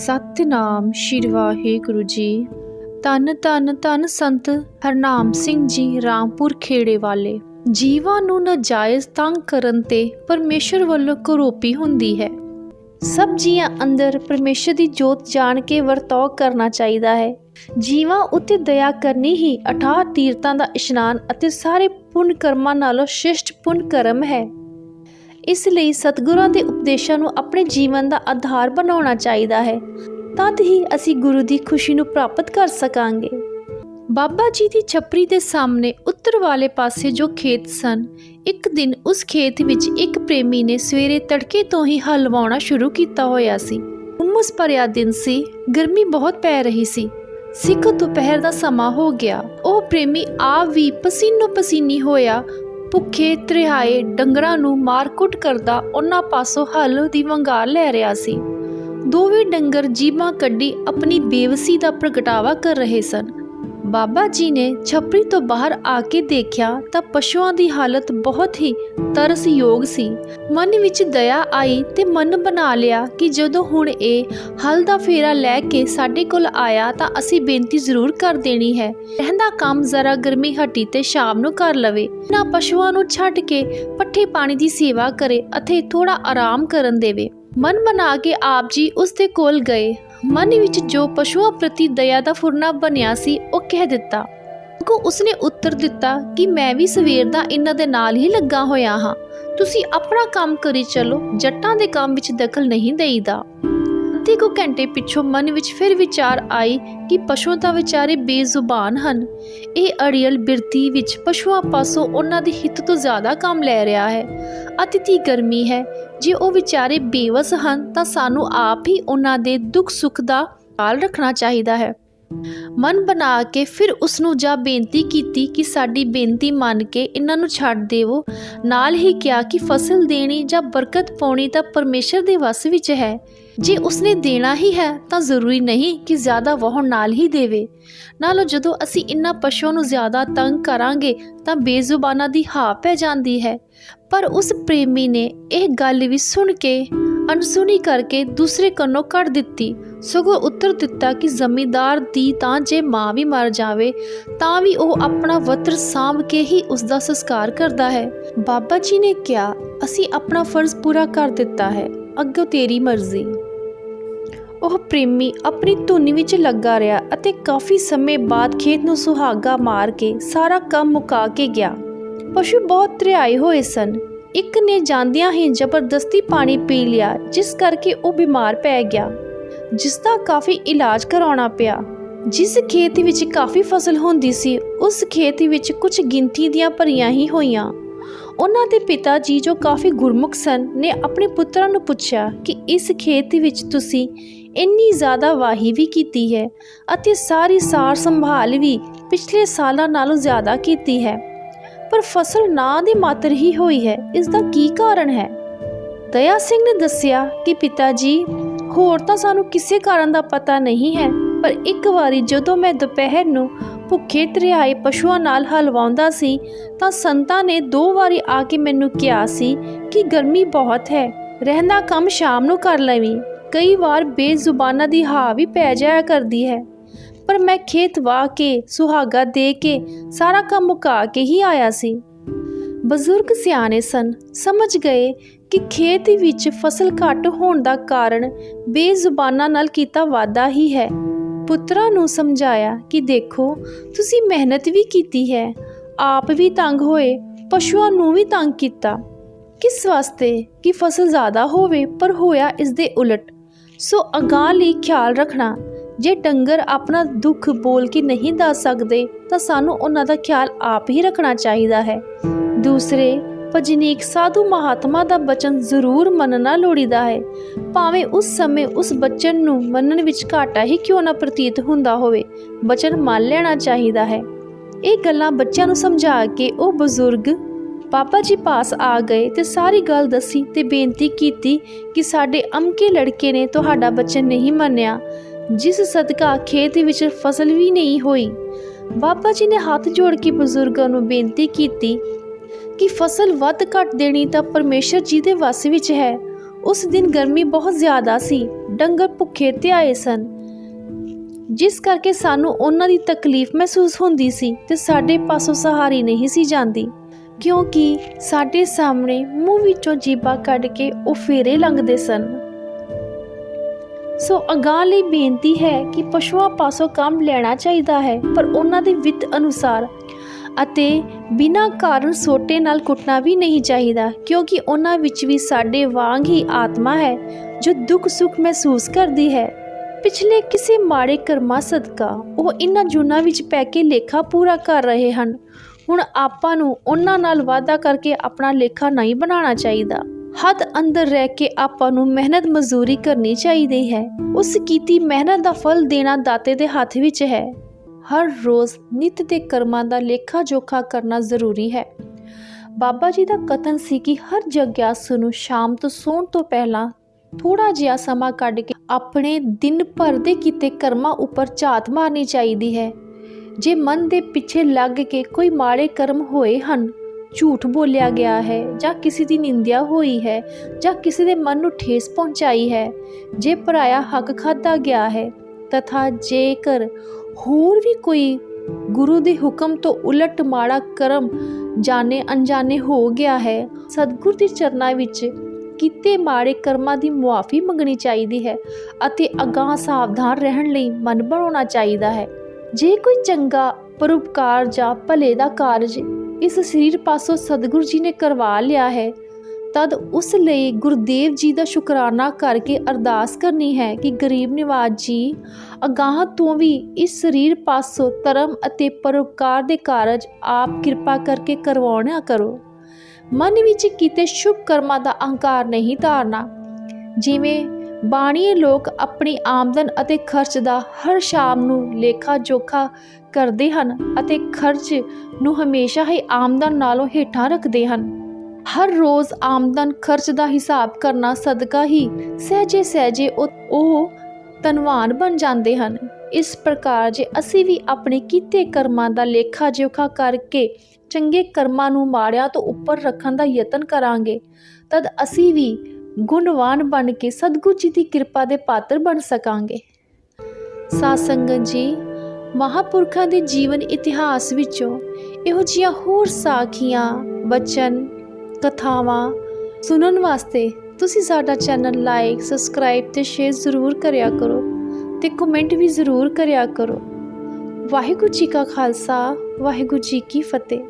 ਸਤਿਨਾਮ ਸ਼੍ਰੀ ਵਾਹਿਗੁਰੂ ਜੀ। ਤਨ ਤਨ ਤਨ ਸੰਤ ਹਰਨਾਮ ਸਿੰਘ ਜੀ, ਰਾਮਪੁਰ ਖੇੜੇ ਵਾਲੇ। ਜੀਵਾਂ ਨੂੰ ਨਜਾਇਜ਼ ਤੰਗ ਕਰਨ ਤੇ ਪਰਮੇਸ਼ਰ ਵੱਲੋਂ ਕਰੋਪੀ ਹੁੰਦੀ ਹੈ। ਸਭ ਜੀਆਂ ਅੰਦਰ ਪਰਮੇਸ਼ਰ ਦੀ ਜੋਤ ਜਾਣ ਕੇ ਵਰਤਾਓ ਕਰਨਾ ਚਾਹੀਦਾ ਹੈ। ਜੀਵਾਂ ਉੱਤੇ ਦਇਆ ਕਰਨੀ ਹੀ 18 ਤੀਰਥਾਂ ਦਾ ਇਸ਼ਨਾਨ ਅਤੇ ਸਾਰੇ ਪੁੰਨ ਕਰਮਾਂ ਨਾਲੋਂ ਸ਼੍ਰੇਸ਼ਟ ਪੁੰਨ ਕਰਮ ਹੈ। ਇਸ ਲਈ ਸਤਿਗੁਰਾਂ ਦੇ ਉਪਦੇਸ਼ਾਂ ਨੂੰ ਆਪਣੇ ਜੀਵਨ ਦਾ ਆਧਾਰ ਬਣਾਉਣਾ ਚਾਹੀਦਾ ਹੈ। ਤਦ ਹੀ ਅਸੀਂ ਗੁਰੂ ਦੀ ਖੁਸ਼ੀ ਨੂੰ ਪ੍ਰਾਪਤ ਕਰ ਸਕਾਂਗੇ। ਬਾਬਾ ਜੀ ਦੀ ਛੱਪਰੀ ਦੇ ਸਾਹਮਣੇ ਉੱਤਰ ਵਾਲੇ ਪਾਸੇ ਜੋ ਖੇਤ ਸਨ, ਇੱਕ ਦਿਨ ਉਸ ਖੇਤ ਵਿੱਚ ਇੱਕ ਪ੍ਰੇਮੀ ਨੇ ਸਵੇਰੇ ਤੜਕੇ ਤੋਂ ਹੀ ਹਲ ਵਾਉਣਾ ਸ਼ੁਰੂ ਕੀਤਾ ਹੋਇਆ ਸੀ। ਉਮਸ ਭਰਿਆ ਦਿਨ ਸੀ, ਗਰਮੀ ਬਹੁਤ ਪੈ ਰਹੀ ਸੀ। ਸਿੱਖ ਦੁਪਹਿਰ ਦਾ ਸਮਾਂ ਹੋ ਗਿਆ। ਉਹ ਪ੍ਰੇਮੀ ਆਪ ਵੀ ਪਸੀਨੋ ਪਸੀਨੀ ਹੋਇਆ ਭੁੱਖੇ ਤ੍ਰਿਹਾਏ ਡੰਗਰਾਂ ਨੂੰ ਮਾਰਕੁੱਟ ਕਰਦਾ ਉਹਨਾਂ ਪਾਸੋਂ ਹਲ ਦੀ ਵੰਗਾਰ ਲੈ ਰਿਹਾ ਸੀ। ਦੋਵੇਂ ਡੰਗਰ ਜੀਬਾਂ ਕੱਢੀ ਆਪਣੀ ਬੇਵਸੀ ਦਾ ਪ੍ਰਗਟਾਵਾ ਕਰ ਰਹੇ ਸਨ। ਬਾਬਾ ਜੀ ਨੇ ਛਪਰੀ ਤੋਂ ਬਾਹਰ ਆ ਕੇ ਦੇਖਿਆ ਤਾਂ ਪਸ਼ੂਆਂ ਦੀ ਹਾਲਤ ਬਹੁਤ ਹੀ ਤਰਸਯੋਗ ਸੀ। ਮਨ ਵਿੱਚ ਦਇਆ ਆਈ ਤੇ ਮਨ ਬਣਾ ਲਿਆ ਕਿ ਜਦੋਂ ਹੁਣ ਇਹ ਹਲ ਦਾ ਫੇਰਾ ਲੈ ਕੇ ਸਾਡੇ ਕੋਲ ਆਇਆ ਤਾਂ ਅਸੀਂ ਬੇਨਤੀ ਜ਼ਰੂਰ ਕਰ ਦੇਣੀ ਹੈ। ਰਹਿੰਦਾ ਕੰਮ ਜ਼ਰਾ ਗਰਮੀ ਹਟੀ ਤੇ ਸ਼ਾਮ ਨੂੰ ਕਰ ਲਵੇ। ਨਾ ਪਸ਼ੂਆਂ ਨੂੰ ਛੱਡ ਕੇ ਪੱਠੇ ਪਾਣੀ ਦੀ ਸੇਵਾ ਕਰੇ ਅਤੇ ਥੋੜਾ ਆਰਾਮ ਕਰਨ ਦੇਵੇ। ਮਨ ਬਣਾ ਕੇ ਆਪ ਜੀ ਉਸ ਦੇ ਕੋਲ ਗਏ। ਮਨ ਵਿੱਚ ਜੋ ਪਸ਼ੂਆਂ ਪ੍ਰਤੀ ਦਇਆ ਦਾ ਫੁਰਨਾ ਬਣਿਆ ਸੀ, ਉਹ ਕਹਿ ਦਿੱਤਾ। ਕੋ ਉਸਨੇ ਉੱਤਰ ਦਿੱਤਾ ਕਿ ਮੈਂ ਵੀ ਸਵੇਰ ਦਾ ਇਹਨਾਂ ਦੇ ਨਾਲ ਹੀ ਲੱਗਾ ਹੋਇਆ ਹਾਂ। ਤੁਸੀਂ ਆਪਣਾ ਕੰਮ ਕਰੀ ਚਲੋ, ਜੱਟਾਂ ਦੇ ਕੰਮ ਵਿੱਚ ਦਖਲ ਨਹੀਂ ਦੇਈਦਾ। ਅੱਧੇ ਕੁ ਘੰਟੇ ਪਿੱਛੋਂ ਮਨ ਵਿੱਚ ਫਿਰ ਵਿਚਾਰ ਆਈ ਕਿ ਪਸ਼ੂ ਤਾਂ ਵਿਚਾਰੇ ਬੇਜ਼ੁਬਾਨ ਹਨ। ਇਹ ਅੜੀਅਲ ਬਿਰਤੀ ਵਿੱਚ ਪਸ਼ੂਆਂ ਪਾਸੋਂ ਉਹਨਾਂ ਦੀ ਹਿੱਤ ਤੋਂ ਜ਼ਿਆਦਾ ਕੰਮ ਲੈ ਰਿਹਾ ਹੈ। ਅਤਿਥੀ ਗਰਮੀ ਹੈ। ਜੇ ਉਹ ਵਿਚਾਰੇ ਬੇਵਸ ਹਨ ਤਾਂ ਸਾਨੂੰ ਆਪ ਹੀ ਉਹਨਾਂ ਦੇ ਦੁੱਖ ਸੁੱਖ ਦਾ ਖਿਆਲ ਰੱਖਣਾ ਚਾਹੀਦਾ ਹੈ। ਮਨ ਬਣਾ ਕੇ ਫਿਰ ਉਸ ਨੂੰ ਜਾ ਬੇਨਤੀ ਕੀਤੀ ਕਿ ਸਾਡੀ ਬੇਨਤੀ ਮੰਨ ਕੇ ਇਹਨਾਂ ਨੂੰ ਛੱਡ ਦੇਵੋ। ਨਾਲ ਹੀ ਕਿਹਾ ਕਿ ਫਸਲ ਦੇਣੀ ਜਾਂ ਬਰਕਤ ਪਾਉਣੀ ਤਾਂ ਪਰਮੇਸ਼ਰ ਦੇ ਵੱਸ ਵਿੱਚ ਹੈ। ਜੇ ਉਸਨੇ ਦੇਣਾ ਹੀ ਹੈ ਤਾਂ ਜ਼ਰੂਰੀ ਨਹੀਂ ਕਿ ਜ਼ਿਆਦਾ ਵਾਹਣ ਨਾਲ ਹੀ ਦੇਵੇ। ਨਾਲੋਂ ਜਦੋਂ ਅਸੀਂ ਇਨ੍ਹਾਂ ਪਸ਼ੂਆਂ ਨੂੰ ਜ਼ਿਆਦਾ ਤੰਗ ਕਰਾਂਗੇ ਤਾਂ ਬੇਜ਼ੁਬਾਨਾਂ ਦੀ ਹਾ ਪੈ ਜਾਂਦੀ ਹੈ। ਪਰ ਉਸ ਪ੍ਰੇਮੀ ਨੇ ਇਹ ਗੱਲ ਵੀ ਸੁਣ ਕੇ ਅਣਸੁਣੀ ਕਰਕੇ ਦੂਸਰੇ ਕੰਨੋਂ ਕੱਢ ਦਿੱਤੀ। ਸਗੋਂ ਉੱਤਰ ਦਿੱਤਾ ਕਿ ਜ਼ਮੀਂਦਾਰ ਦੀ ਤਾਂ ਜੇ ਮਾਂ ਵੀ ਮਰ ਜਾਵੇ, ਤਾਂ ਵੀ ਉਹ ਆਪਣਾ ਵਤਰ ਸਾਂਭ ਕੇ ਹੀ ਉਸ ਦਾ ਸੰਸਕਾਰ ਕਰਦਾ ਹੈ। ਬਾਬਾ ਜੀ ਨੇ ਕਿਹਾ, ਅਸੀਂ ਆਪਣਾ ਫਰਜ਼ ਪੂਰਾ ਕਰ ਦਿੱਤਾ ਹੈ। ਅੱਗੋਂ ਤੇਰੀ ਮਰਜ਼ੀ। ਉਹ ਪ੍ਰੇਮੀ ਆਪਣੀ ਧੁਨ ਵਿੱਚ ਲੱਗਾ ਰਿਹਾ ਅਤੇ ਕਾਫੀ ਸਮੇਂ ਬਾਅਦ ਖੇਤ ਨੂੰ ਸੁਹਾਗਾ ਮਾਰ ਕੇ ਸਾਰਾ ਕੰਮ ਮੁਕਾ ਕੇ ਗਿਆ। ਪਸ਼ੂ ਬਹੁਤ ਤ੍ਰਿਆਏ ਹੋਏ ਸਨ। ਇੱਕ ਨੇ ਜਾਂਦਿਆਂ ਹੀ ਜ਼ਬਰਦਸਤੀ ਪਾਣੀ ਪੀ ਲਿਆ, ਜਿਸ ਕਰਕੇ ਉਹ ਬਿਮਾਰ ਪੈ ਗਿਆ, ਜਿਸ ਦਾ ਕਾਫੀ ਇਲਾਜ ਕਰਾਉਣਾ ਪਿਆ। ਜਿਸ ਖੇਤ ਵਿੱਚ ਕਾਫੀ ਫਸਲ ਹੁੰਦੀ ਸੀ, ਉਸ ਖੇਤ ਵਿੱਚ ਕੁਝ ਗਿਣਤੀ ਦੀਆਂ ਭਰੀਆਂ ਹੀ ਹੋਈਆਂ। ਉਹਨਾਂ ਦੇ ਪਿਤਾ ਜੀ ਜੋ ਕਾਫੀ ਗੁਰਮੁਖ ਸਨ ਨੇ ਆਪਣੇ ਪੁੱਤਰਾਂ ਨੂੰ ਪੁੱਛਿਆ ਕਿ ਇਸ ਖੇਤ ਵਿੱਚ ਤੁਸੀਂ ਇੰਨੀ ਜ਼ਿਆਦਾ ਵਾਹੀ ਵੀ ਕੀਤੀ ਹੈ ਅਤੇ ਸਾਰੀ ਸਾਰ ਸੰਭਾਲ ਵੀ ਪਿਛਲੇ ਸਾਲਾਂ ਨਾਲੋਂ ਜ਼ਿਆਦਾ ਕੀਤੀ ਹੈ। ਪਰ ਫਸਲ ਨਾ ਦੀ ਮਾਤਰ ਹੀ ਹੋਈ ਹੈ, ਇਸ ਦਾ ਕੀ ਕਾਰਨ ਹੈ? ਦਇਆ ਸਿੰਘ ਨੇ ਦੱਸਿਆ ਕਿ ਪਿਤਾ ਜੀ, ਹੋਰ ਤਾਂ ਸਾਨੂੰ ਕਿਸੇ ਕਾਰਨ ਦਾ ਪਤਾ ਨਹੀਂ ਹੈ, ਪਰ ਇੱਕ ਵਾਰੀ ਜਦੋਂ ਮੈਂ ਦੁਪਹਿਰ ਨੂੰ ਭੁੱਖੇ ਤਰਿਆਏ ਪਸ਼ੂਆਂ ਨਾਲ ਹਲਵਾਉਂਦਾ ਸੀ, ਤਾਂ ਸੰਤਾਂ ਨੇ ਦੋ ਵਾਰੀ ਆ ਕੇ ਮੈਨੂੰ ਕਿਹਾ ਸੀ ਕਿ ਗਰਮੀ ਬਹੁਤ ਹੈ, ਰਹਿੰਦਾ ਕੰਮ ਸ਼ਾਮ ਨੂੰ ਕਰ ਲਵੀਂ। ਕਈ ਵਾਰ ਬੇਜ਼ੁਬਾਨਾਂ ਦੀ ਹਾ ਵੀ ਪੈ ਜਾਇਆ ਕਰਦੀ ਹੈ। ਪਰ ਮੈਂ ਖੇਤ ਵਾਹ ਕੇ, ਸੁਹਾਗਾ ਦੇ ਕੇ, ਸਾਰਾ ਕੰਮ ਮੁਕਾ ਕੇ ਹੀ ਆਇਆ ਸੀ। ਬਜ਼ੁਰਗ ਸਿਆਣੇ ਸਨ, ਸਮਝ ਗਏ ਕਿ ਖੇਤ ਵਿੱਚ ਫਸਲ ਘੱਟ ਹੋਣ ਦਾ ਕਾਰਨ ਬੇਜ਼ੁਬਾਨਾਂ ਨਾਲ ਕੀਤਾ ਵਾਧਾ ਹੀ ਹੈ। ਪੁੱਤਰਾਂ ਨੂੰ ਸਮਝਾਇਆ ਕਿ ਦੇਖੋ, ਤੁਸੀਂ ਮਿਹਨਤ ਵੀ ਕੀਤੀ ਹੈ, ਆਪ ਵੀ ਤੰਗ ਹੋਏ, ਪਸ਼ੂਆਂ ਨੂੰ ਵੀ ਤੰਗ ਕੀਤਾ। ਕਿਸ ਵਾਸਤੇ? ਕਿ ਫਸਲ ਜ਼ਿਆਦਾ ਹੋਵੇ, ਪਰ ਹੋਇਆ ਇਸ ਦੇ ਉਲਟ। ਸੋ ਅਗਾਂਹ ਲਈ ਖਿਆਲ ਰੱਖਣਾ, ਜੇ ਡੰਗਰ ਆਪਣਾ ਦੁੱਖ ਬੋਲ ਕੇ ਨਹੀਂ ਦੱਸ ਸਕਦੇ, ਤਾਂ ਸਾਨੂੰ ਉਹਨਾਂ ਦਾ ਖਿਆਲ ਆਪ ਹੀ ਰੱਖਣਾ ਚਾਹੀਦਾ ਹੈ। ਦੂਸਰੇ ਭਜਨੀਕ ਸਾਧੂ ਮਹਾਤਮਾ ਦਾ ਬਚਨ ਜ਼ਰੂਰ ਮੰਨਣਾ ਲੋੜੀਦਾ ਹੈ। ਭਾਵੇਂ ਉਸ ਸਮੇਂ ਉਸ ਬਚਨ ਨੂੰ ਮੰਨਣ ਵਿੱਚ ਘਾਟਾ ਹੀ ਕਿਉਂ ਨਾ ਪ੍ਰਤੀਤ ਹੁੰਦਾ ਹੋਵੇ, ਬਚਨ ਮੰਨ ਲੈਣਾ ਚਾਹੀਦਾ ਹੈ। ਇਹ ਗੱਲਾਂ ਬੱਚਿਆਂ ਨੂੰ ਸਮਝਾ ਕੇ ਉਹ ਬਜ਼ੁਰਗ, ਪਾਪਾ ਜੀ ਪਾਸ ਆ ਗਏ ਤੇ ਸਾਰੀ ਗੱਲ ਦੱਸੀ ਤੇ ਬੇਨਤੀ ਕੀਤੀ ਕਿ ਸਾਡੇ ਅਮਕੇ ਲੜਕੇ ਨੇ ਤੁਹਾਡਾ ਬਚਨ ਨਹੀਂ ਮੰਨਿਆ, ਜਿਸ ਸਦਕਾ ਖੇਤ ਵਿੱਚ ਫਸਲ ਵੀ ਨਹੀਂ ਹੋਈ। ਬਾਬਾ ਜੀ ਨੇ ਹੱਥ ਜੋੜ ਕੇ ਬਜ਼ੁਰਗਾਂ ਨੂੰ ਬੇਨਤੀ ਕੀਤੀ ਕਿ ਫਸਲ ਵੱਧ ਘੱਟ ਦੇਣੀ ਤਾਂ ਪਰਮੇਸ਼ਰ ਜੀ ਦੇ ਵੱਸ ਵਿੱਚ ਹੈ। ਉਸ ਦਿਨ ਗਰਮੀ ਬਹੁਤ ਜ਼ਿਆਦਾ ਸੀ, ਡੰਗਰ ਭੁੱਖੇ ਤੇ ਆਏ ਸਨ। ਜਿਸ ਕਰਕੇ ਸਾਨੂੰ ਉਹਨਾਂ ਦੀ ਤਕਲੀਫ ਮਹਿਸੂਸ ਹੁੰਦੀ ਸੀ ਤੇ ਸਾਡੇ ਪਾਸੋਂ ਸਹਾਰੀ ਨਹੀਂ ਸੀ ਜਾਂਦੀ। ਕਿਉਂਕਿ ਸਾਡੇ ਸਾਹਮਣੇ ਮੂੰਹ ਵਿੱਚੋਂ ਜੀਭਾ ਕੱਢ ਕੇ ਉਹ ਫੇਰੇ ਲੰਘਦੇ ਸਨ। ਸੋ ਅਗਾਂਹ ਲਈ ਬੇਨਤੀ ਹੈ ਕਿ ਪਸ਼ੂਆਂ ਪਾਸੋਂ ਕੰਮ ਲੈਣਾ ਚਾਹੀਦਾ ਹੈ, ਪਰ ਉਹਨਾਂ ਦੇ ਵਿੱਤ ਅਨੁਸਾਰ ਅਤੇ ਬਿਨਾਂ ਕਾਰਨ ਸੋਟੇ ਨਾਲ ਕੁੱਟਣਾ ਵੀ ਨਹੀਂ ਚਾਹੀਦਾ, ਕਿਉਂਕਿ ਉਹਨਾਂ ਵਿੱਚ ਵੀ ਸਾਡੇ ਵਾਂਗ ਹੀ ਆਤਮਾ ਹੈ, ਜੋ ਦੁੱਖ ਸੁੱਖ ਮਹਿਸੂਸ ਕਰਦੀ ਹੈ। ਪਿਛਲੇ ਕਿਸੇ ਮਾੜੇ ਕਰਮਾਂ ਸਦਕਾ ਉਹ ਇਨ੍ਹਾਂ ਜੁਨਾ ਵਿੱਚ ਪੈ ਕੇ ਲੇਖਾ ਪੂਰਾ ਕਰ ਰਹੇ ਹਨ। ਹੁਣ ਆਪਾਂ ਨੂੰ ਉਹਨਾਂ ਨਾਲ ਵਾਅਦਾ ਕਰਕੇ ਆਪਣਾ ਲੇਖਾ ਨਹੀਂ ਬਣਾਉਣਾ ਚਾਹੀਦਾ। ਹੱਦ ਅੰਦਰ ਰਹਿ ਕੇ ਆਪਾਂ ਨੂੰ ਮਿਹਨਤ ਮਜ਼ਦੂਰੀ ਕਰਨੀ ਚਾਹੀਦੀ ਹੈ। ਉਸ ਕੀਤੀ ਮਿਹਨਤ ਦਾ ਫਲ ਦੇਣਾ ਦਾਤੇ ਦੇ ਹੱਥ ਵਿੱਚ ਹੈ। ਹਰ ਰੋਜ਼ ਨਿਤ ਦੇ ਕਰਮਾਂ ਦਾ ਲੇਖਾ ਜੋਖਾ ਕਰਨਾ ਜ਼ਰੂਰੀ ਹੈ। ਬਾਬਾ ਜੀ ਦਾ ਕਥਨ ਸੀ ਕਿ ਹਰ ਜਗਿਆਸੂ ਨੂੰ ਸ਼ਾਮ ਤੋਂ ਸੌਣ ਤੋਂ ਪਹਿਲਾਂ ਥੋੜਾ ਜਿਹਾ ਸਮਾਂ ਕੱਢ ਕੇ ਆਪਣੇ ਦਿਨ ਭਰ ਦੇ ਕੀਤੇ ਕਰਮਾਂ ਉੱਪਰ ਝਾਤ ਮਾਰਨੀ ਚਾਹੀਦੀ ਹੈ। ਜੇ ਮਨ ਦੇ ਪਿੱਛੇ ਲੱਗ ਕੇ ਕੋਈ ਮਾੜੇ ਕਰਮ ਹੋਏ ਹਨ, ਝੂਠ ਬੋਲਿਆ ਗਿਆ ਹੈ ਜਾਂ ਕਿਸੇ ਦੀ ਨਿੰਦਿਆ ਹੋਈ ਹੈ ਜਾਂ ਕਿਸੇ ਦੇ ਮਨ ਨੂੰ ਠੇਸ ਪਹੁੰਚਾਈ ਹੈ, ਜੇ ਪਰਾਇਆ ਹੱਕ ਖਾਦਾ ਗਿਆ ਹੈ, ਤਥਾ ਜੇਕਰ ਹੋਰ ਵੀ ਕੋਈ ਗੁਰੂ ਦੇ ਹੁਕਮ ਤੋਂ ਉਲਟ ਮਾੜਾ ਕਰਮ ਜਾਣੇ ਅਣਜਾਣੇ ਹੋ ਗਿਆ ਹੈ। ਸਤਿਗੁਰ ਦੇ ਚਰਨਾਂ ਵਿੱਚ ਕੀਤੇ ਮਾੜੇ ਕਰਮਾਂ ਦੀ ਮੁਆਫੀ ਮੰਗਣੀ ਚਾਹੀਦੀ ਹੈ ਅਤੇ ਅਗਾਹ ਸਾਵਧਾਨ ਰਹਿਣ ਲਈ ਮਨ ਬਣਾਉਣਾ ਚਾਹੀਦਾ ਹੈ। ਜੇ ਕੋਈ ਚੰਗਾ ਪਰਉਪਕਾਰ ਜਾਂ ਭਲੇ ਦਾ ਕਾਰਜ ਇਸ ਸਰੀਰ ਪਾਸੋਂ ਸਤਿਗੁਰੂ ਜੀ ਨੇ ਕਰਵਾ ਲਿਆ ਹੈ ਤਦ ਉਸ ਲਈ ਗੁਰਦੇਵ ਜੀ ਦਾ ਸ਼ੁਕਰਾਨਾ ਕਰਕੇ ਅਰਦਾਸ ਕਰਨੀ ਹੈ ਕਿ ਗਰੀਬ ਨਿਵਾਜ ਜੀ, ਅਗਾਹ ਤੋਂ ਵੀ ਇਸ ਸਰੀਰ ਪਾਸੋਂ ਧਰਮ ਅਤੇ ਪਰਉਪਕਾਰ ਦੇ ਕਾਰਜ ਆਪ ਕਿਰਪਾ ਕਰਕੇ ਕਰਵਾਉਣਾ ਕਰੋ। ਮਨ ਵਿੱਚ ਕੀਤੇ ਸ਼ੁਭ ਕਰਮਾਂ ਦਾ ਅਹੰਕਾਰ ਨਹੀਂ ਧਾਰਨਾ। ਜਿਵੇਂ ਬਾਣੀ ਲੋਕ ਆਪਣੀ ਆਮਦਨ ਅਤੇ ਖਰਚ ਦਾ ਹਰ ਸ਼ਾਮ ਨੂੰ ਲੇਖਾ ਜੋਖਾ ਕਰਦੇ ਹਨ ਅਤੇ ਖਰਚ ਨੂੰ ਹਮੇਸ਼ਾ ਹੀ ਆਮਦਨ ਨਾਲੋਂ ਹੇਠਾਂ ਰੱਖਦੇ ਹਨ। ਹਰ ਰੋਜ਼ ਆਮਦਨ ਖਰਚ ਦਾ ਹਿਸਾਬ ਕਰਨਾ ਸਦਕਾ ਹੀ ਸਹਿਜੇ ਸਹਿਜੇ ਉਹ ਉਹ ਧਨਵਾਨ ਬਣ ਜਾਂਦੇ ਹਨ। ਇਸ ਪ੍ਰਕਾਰ ਜੇ ਅਸੀਂ ਵੀ ਆਪਣੇ ਕੀਤੇ ਕਰਮਾਂ ਦਾ ਲੇਖਾ ਜੋਖਾ ਕਰਕੇ ਚੰਗੇ ਕਰਮਾਂ ਨੂੰ ਮਾੜਿਆਂ ਤੋਂ ਉੱਪਰ ਰੱਖਣ ਦਾ ਯਤਨ ਕਰਾਂਗੇ, ਤਦ ਅਸੀਂ ਵੀ ਗੁਣਵਾਨ ਬਣ ਕੇ ਸਤਿਗੁਰੂ ਜੀ ਦੀ ਕਿਰਪਾ ਦੇ ਪਾਤਰ ਬਣ ਸਕਾਂਗੇ। ਸਾਧ ਸੰਗਤ ਜੀ, ਮਹਾਪੁਰਖਾਂ ਦੇ ਜੀਵਨ ਇਤਿਹਾਸ ਵਿੱਚੋਂ ਇਹੋ ਜਿਹੀਆਂ ਹੋਰ ਸਾਖੀਆਂ ਬਚਨ ਕਥਾਵਾਂ ਸੁਣਨ ਵਾਸਤੇ ਤੁਸੀਂ ਸਾਡਾ ਚੈਨਲ ਲਾਈਕ ਸਬਸਕ੍ਰਾਈਬ ਤੇ ਸ਼ੇਅਰ ਜ਼ਰੂਰ ਕਰਿਆ ਕਰੋ ਤੇ ਕਮੈਂਟ ਵੀ ਜ਼ਰੂਰ ਕਰਿਆ ਕਰੋ। ਵਾਹਿਗੁਰੂ ਜੀ ਕਾ ਖਾਲਸਾ, ਵਾਹਿਗੁਰੂ ਜੀ ਕੀ ਫਤਿਹ।